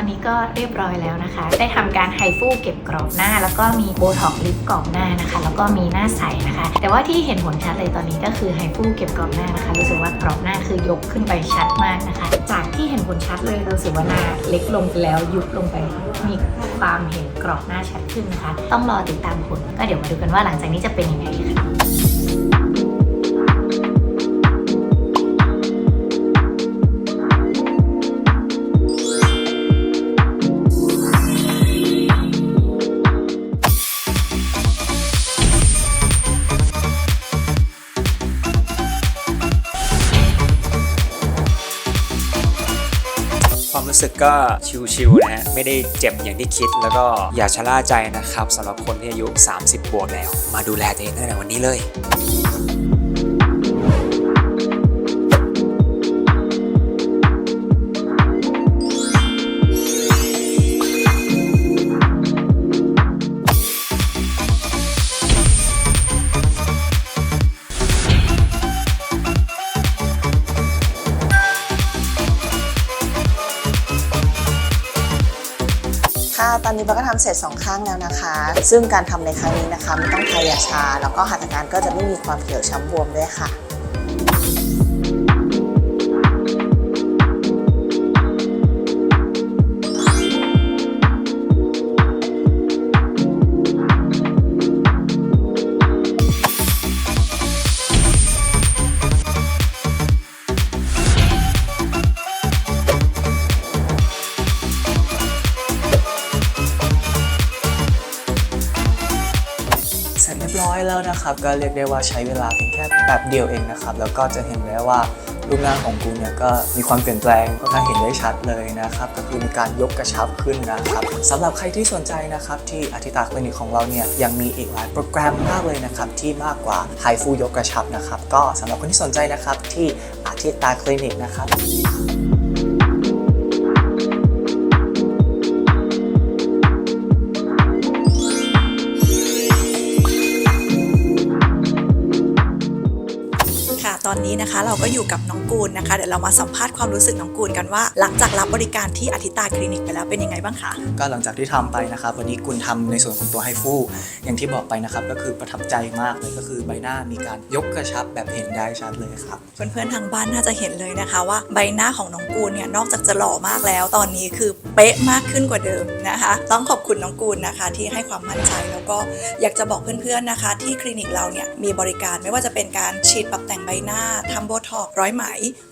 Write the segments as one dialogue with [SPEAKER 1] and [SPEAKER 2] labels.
[SPEAKER 1] อนนี้ก็เรียบร้อยแล้วนะคะ ได้ทำการไฮฟูเก็บกรอบหน้า แล้วก็มีโบท็อกลิปกรอบหน้านะคะ แล้วก็มีหน้าใสนะคะ แต่ว่าที่เห็นผลชัดเลยตอนนี้ก็คือไฮฟูเก็บกรอบหน้านะคะรู้สึกว่ากรอบหน้าคือยกขึ้นไปชัดมากนะคะ จากที่เห็นผลชัดเลยรู้สึกว่าหน้าเล็กลงไปแล้วยุบลงไปมีความเห็นกรอบหน้าชัดขึ้นนะคะ ต้องรอติดตามผลก็เดี๋ยวมาดูกันว่าหลังจากนี้จะเป็นยังไงค่ะ
[SPEAKER 2] ความรู้สึกก็ชิวๆนะฮะไม่ได้เจ็บอย่างที่คิด แล้วก็อย่าชะล่าใจนะครับสำหรับคนที่อายุ 30 บวกแล้ว มาดูแลตัวเองตั้งแต่วันนี้เลย
[SPEAKER 3] ตอนนี้เราก็ทำเสร็จสองข้างแล้วนะคะ ซึ่งการทำในครั้งนี้นะคะไม่ต้องทายาชา แล้วก็หัตถการก็จะไม่มีความเขียวช้ำบวมด้วยค่ะ
[SPEAKER 4] ร้อยแล้วนะครับ ก็เรียกได้ว่าใช้เวลาเพียงแค่แบบเดียวเองนะครับ แล้วก็จะเห็นได้ว่ารูปร่างของกูเนี่ยก็มีความเปลี่ยนแปลงก็ค่อนข้างเห็นได้ชัดเลยนะครับ ก็คือมีการยกกระชับขึ้นนะครับสำหรับใครที่สนใจนะครับ ที่อาทิตาคลินิกของเราเนี่ยยังมีอีกหลายโปรแกรมมากเลยนะครับ ที่มากกว่าไฮฟูยกกระชับนะครับ ก็สำหรับคนที่สนใจนะครับที่อาทิตาคลินิกนะครับ
[SPEAKER 5] อนนี้นะคะ เราก็อยู่กับน้องกูลนะคะ เดี๋ยวเรามาสัมภาษณ์ความรู้สึกน้องกูลกันว่า หลังจากรับบริการที่อธิตาคลินิกไปแล้วเป็นยังไงบ้างคะ
[SPEAKER 4] ก็หลังจากที่ทำไปนะครับวันนี้กุลทำในส่วนของตัวไฮฟูอย่างที่บอกไปนะครับก็คือประทับใจมากเลยก็คือใบหน้ามีการยกกระชับแบบเห็นได้ชัดเลยครับ
[SPEAKER 5] เพื่อนๆทางบ้านน่าจะเห็นเลยนะคะ ว่าใบหน้าของน้องกูลเนี่ยนอกจากจะหล่อมากแล้ว ตอนนี้คือเป๊ะมากขึ้นกว่าเดิมนะคะ ต้องขอบคุณน้องกูลนะคะ ที่ให้ความมั่นใจแล้วก็อยากจะบอกเพื่อนๆนะคะ ที่คลินิกเราเนี่ยมีบริการไม่ว่าจะเป็นการฉีดปรับแต่งใบหน้าทำโบท็อกร้อยไหม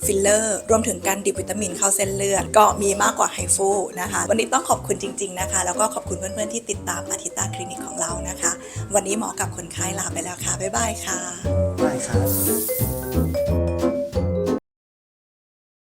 [SPEAKER 5] ฟิลเลอร์ รวมถึงการดิบวิตามินเข้าเส้นเลือด ก็มีมากกว่าไฮฟูนะคะ วันนี้ต้องขอบคุณจริง ๆนะคะ แล้วก็ขอบคุณเพื่อนๆที่ติดตามอาทิตาคลินิกของเรานะคะ วันนี้หมอกับคนไข้ลาไปแล้วค่ะ บ๊ายบายค่ะ